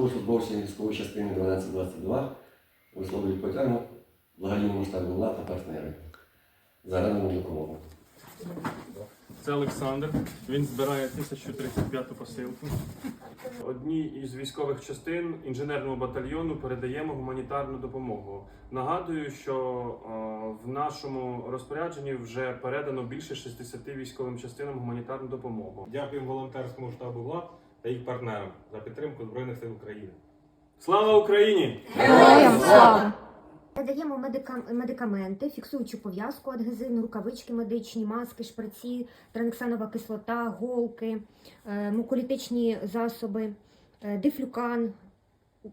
військовослужбовці військової частини 1222 висловлюють потягу благодійному масштабу ЛА та партнери за надану допомогу. Це Олександр. Він збирає 1035 посилку. Одній із військових частин інженерному батальйону передаємо гуманітарну допомогу. Нагадую, що е, в нашому розпорядженні вже передано більше 60 військовим частинам гуманітарну допомогу. Дякуємо волонтерському штабу ВЛА та їх партнерам за підтримку Збройних сил України. Слава Україні! Героям слава! Надаємо медика- медикаменти, фіксуючу пов'язку адгезивну, рукавички медичні, маски, шприці, транексанова кислота, голки, е, муколітичні засоби, е, дифлюкан,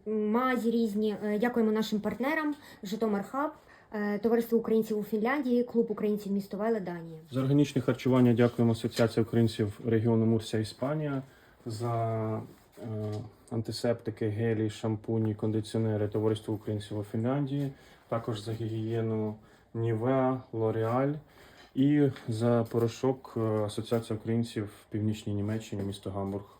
мазі різні. Е, Дякуємо нашим партнерам Житомир Хаб, е, Товариство українців у Фінляндії, Клуб українців місто Веле, Данія. За органічне харчування дякуємо Асоціації українців регіону Мурсія Іспанія за е, антисептики, гелі, шампуні, кондиціонери Товариство українців у Фінляндії, також за гігієну Нівеа, Лореаль і за порошок е, Асоціація українців в Північній Німеччині, місто Гамбург.